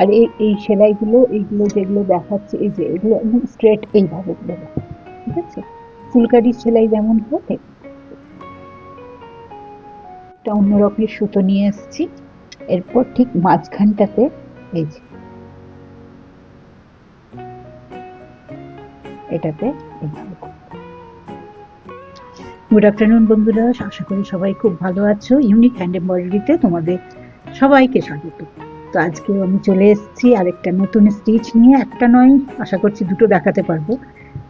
আর এই এই সেলাইগুলো, এইগুলো যেগুলো দেখাচ্ছে, এই যে এগুলো স্ট্রেট এইভাবে ঠিক আছে? ফুলকারির সেলাই যেমন ঠিক একটা অন্য রকমের সুতো নিয়ে এসেছি। এরপর ঠিক মাঝখানটাতে এই যে এটাতে গুড আফটারনুন বন্ধুরা, আশা করি সবাই খুব ভালো আছো। ইউনিক হ্যান্ড এমব্রয়ডারিতে তোমাদের সবাইকে স্বাগত। তো আজকে আমি চলে এসেছি আরেকটা নতুন স্টিচ নিয়ে। একটা নয়, আশা করছি দুটো দেখাতে পারব।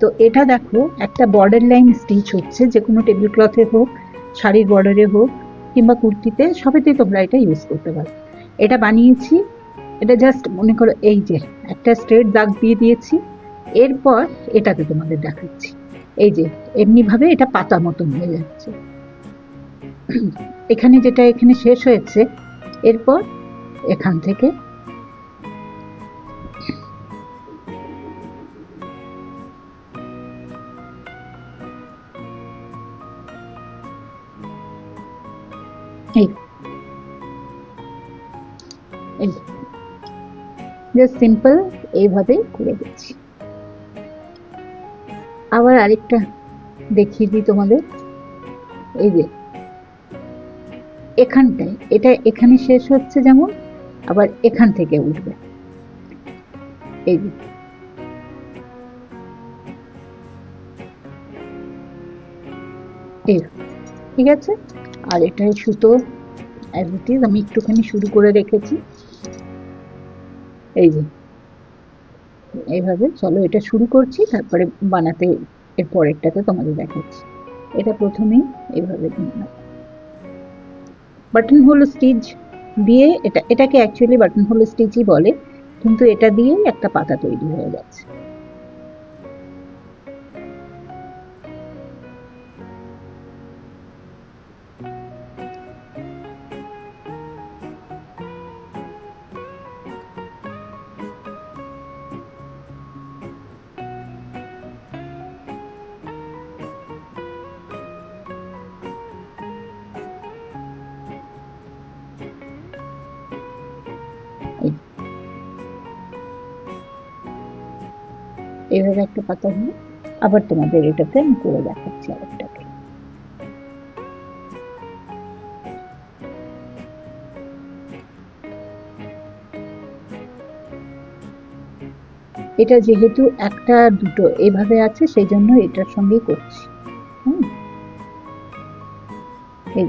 তো এটা দেখো, একটা বর্ডার লাইন স্টিচ হচ্ছে, যে কোনো টেবিল ক্লথে হোক, শাড়ির বর্ডারে হোক, কিংবা কুর্তিতে, সবেতেই তোমরা এটা ইউজ করতে পারো। এটা বানিয়েছি, এটা জাস্ট মনে করো এই যে, একটা স্ট্রেট দাগ দিয়ে দিয়েছি। এরপর এটাকে তোমাদের দেখাচ্ছি। এই যে, এমনিভাবে এটা পাতা মতন হয়ে যাচ্ছে। এখানে যেটা এখানে শেষ হয়েছে, এরপর এখান থেকে। এই। জাস্ট সিম্পল এইভাবে করে দিচ্ছি। আবার আরেকটা দেখিয়ে দিই তোমাদের। এই যে, এখানটায়, এটা এখানে শেষ হচ্ছে যেমন। আবার এখান থেকে উঠবে। এই এই ঠিক আছে? আর এটাই সুতো আমি একটুখানি শুরু করে রেখেছি। এই যে। এইভাবে, চলো এটা শুরু করছি, তারপরে বানাতে, এর পরেরটাতে তোমাদের দেখাচ্ছি। এটা প্রথমেই এইভাবে বাটন হলো স্টিচ দিয়ে এটা, এটাকে অ্যাকচুয়ালি বাটন হোল স্টিচই বলে, কিন্তু এটা দিয়েই একটা পাতা তৈরি হয়ে যাচ্ছে এইভাবে একটা পাতা হলো। আবার তোমাদের এটাতে আমি করে দেখাচ্ছি আরেকটাকে এটা যেহেতু একটা, দুটো এভাবে আছে, সেই জন্য এটার সঙ্গেই করছি। হুম? এই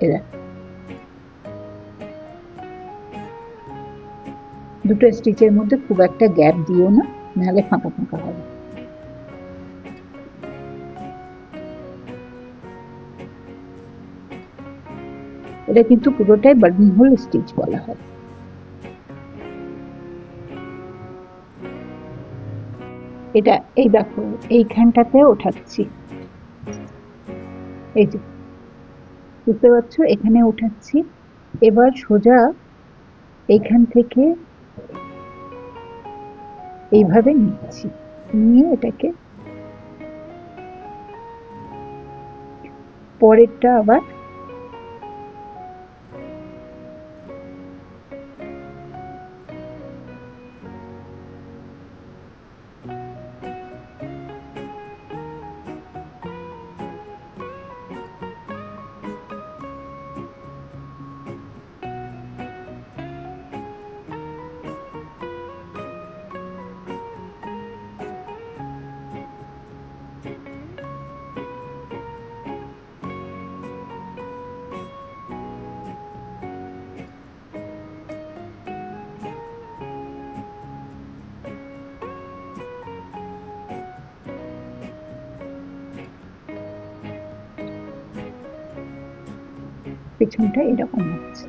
এরা। দুটো স্টিচের মধ্যে খুব একটা গ্যাপ দিও না, নাহলে ফাঁকা ফাঁকা হবে। এটা কিন্তু পুরোটাই বাটন হোল স্টিচ বলা হয়। এটা এই দেখো এইখানটাতে ওঠাচ্ছি। এই যে বুঝতে পারছ? এখানে উঠাচ্ছি। এবার সোজা এখান থেকে এইভাবে নিচ্ছি। নিয়ে এটাকে পরেরটা আবার পেছনটা এরকম হচ্ছে।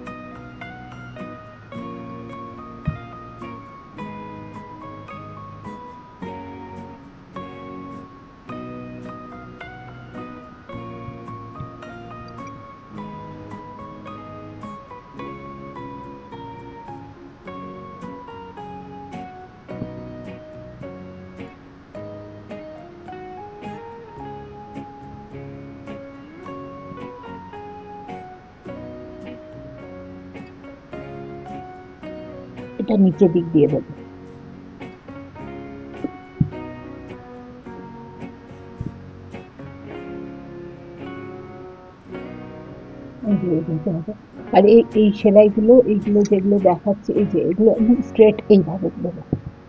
এটা নিচের দিক দিয়ে দেবো। আর এই এই সেলাইগুলো, এইগুলো যেগুলো দেখাচ্ছে, এই যে, এগুলো স্ট্রেট এইভাবে দেবো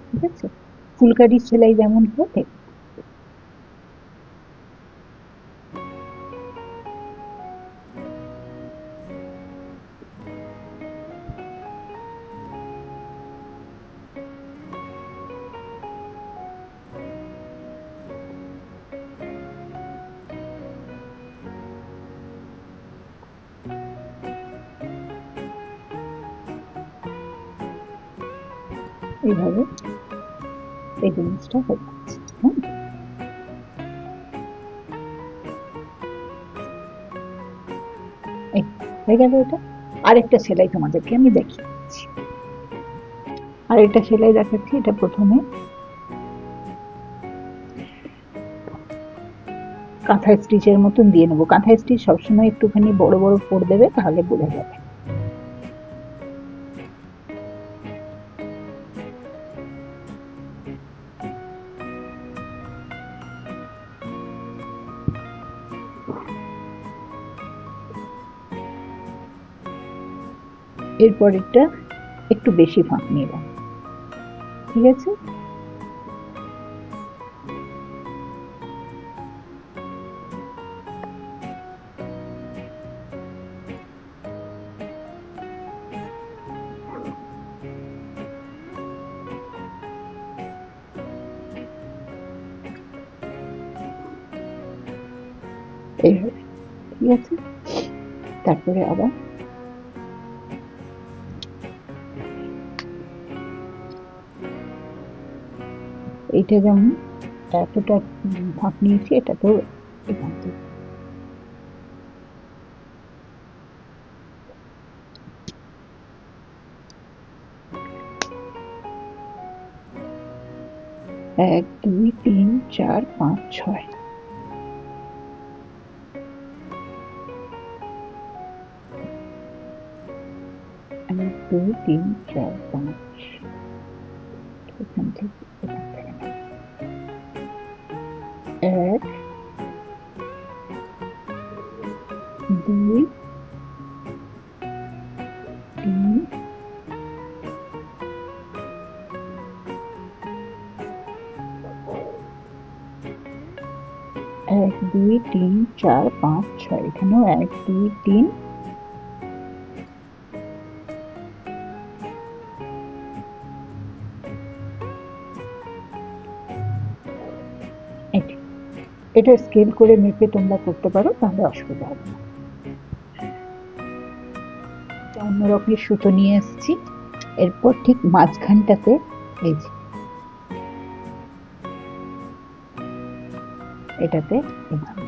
ঠিক আছে? ফুলকারির সেলাই যেমন হয় এইভাবে এই জিনিসটা হয়ে যাচ্ছে হ্যাঁ। হয়ে গেল এটা। আরেকটা সেলাই তোমাদেরকে আমি দেখিয়ে দিচ্ছি। আরেকটা সেলাই দেখাচ্ছি, এটা প্রথমে কাঁথা স্টিচের মতন দিয়ে নেব। কাঁথা স্টিচ সবসময় একটুখানি বড় বড় করে দেবে তাহলে বোঝা যাবে। এরপরেরটা একটু বেশি ফাঁক নিলাম ঠিক আছে? ঠিক আছে? তারপরে আবার এইটা যেমন এতটা ভাগ নিয়েছি, এটা তো এক, দুই, তিন, চার, পাঁচ, ছয়। এক, দুই, তিন, চার, পাঁচ। তিন, চার, পাঁচ, ছয়। এখানেও এক, দুই, তিন। এটা। স্কেল করে মেপে তোমরা করতে পারো, তাহলে অসুবিধা হবে না। একটা অন্য রকমের সুতো নিয়ে এসেছি। এরপর ঠিক মাঝখানটাতে এই এটাতে এভাবে।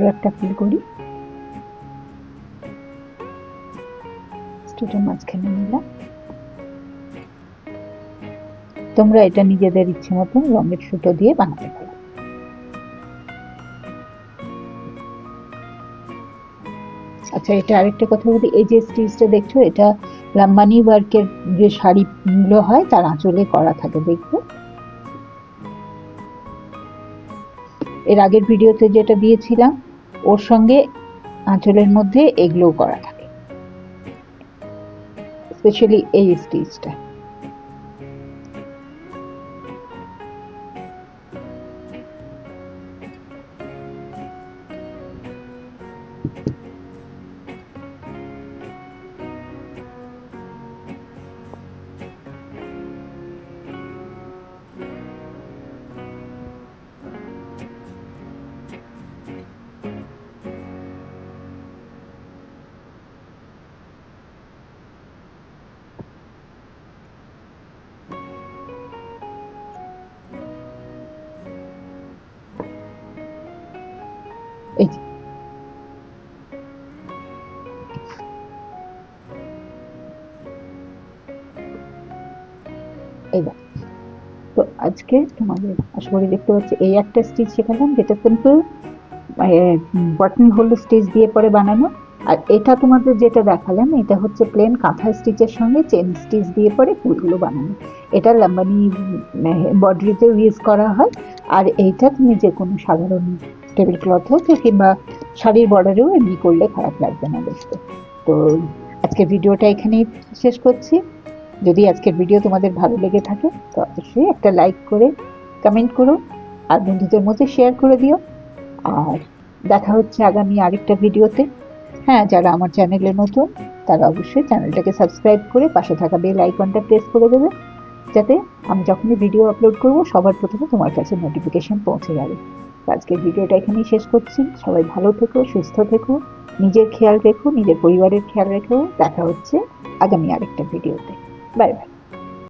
আরও একটা ফুল করি। স্টোটা মাঝখানে নিলাম। তোমরা এটা নিজেদের ইচ্ছে মতন রঙের সুতো দিয়ে বানাতে পারো। আচ্ছা এটা আরেকটা কথা বলি। এই যে স্টিচটা দেখছ, এটা লাম্বানি ওয়ার্কের যে শাড়িগুলো হয়, তার আঁচলে করা থাকে, দেখবে? এর আগের ভিডিওতে যেটা দিয়েছিলাম ওর সঙ্গে আঁচলের মধ্যে এগুলোও করা থাকে স্পেশালি এই স্টিচটা দেখো। তো আজকে তোমাদের আশা করি দেখতে পাচ্ছি, এই একটা স্টিচ শেখালাম যেটা সিম্পল বটন হোল স্টিচ দিয়ে পরে বানানো। আর এটা তোমাদের যেটা দেখালাম, এটা হচ্ছে প্লেন কাঁথা স্টিচের সঙ্গে চেন স্টিচ দিয়ে পরে ফুলগুলো বানানো। এটা লাম্বানি বডরিতেও ইউজ করা হয়। আর এইটা তুমি যে কোনো সাধারণ টেবিল ক্লথ হোক কিংবা শাড়ির বর্ডারেও এমনি করলে খারাপ লাগবে না দেখতে। তো আজকের ভিডিওটা এখানেই শেষ করছি। যদি আজকের ভিডিও তোমাদের ভালো লেগে থাকে, তো অবশ্যই একটা লাইক করে কমেন্ট করো, আর বন্ধুদের মধ্যে শেয়ার করে দিও। আর দেখা হচ্ছে আগামী আরেকটা ভিডিওতে হ্যাঁ যারা আমার চ্যানেলে নতুন, তারা অবশ্যই চ্যানেলটাকে সাবস্ক্রাইব করে পাশে থাকা বেল আইকনটা প্রেস করে দেবে। যাতে আমি যখনই ভিডিও আপলোড করব, সবার প্রথমে তোমার কাছে নোটিফিকেশন পৌঁছে যাবে। আজকের ভিডিওটা এখানেই শেষ করছি। সবাই ভালো থেকো, সুস্থ থেকো, নিজের খেয়াল রেখো, নিজের পরিবারের খেয়াল রেখো। দেখা হচ্ছে আগামী আরেকটা ভিডিওতে बाय बाय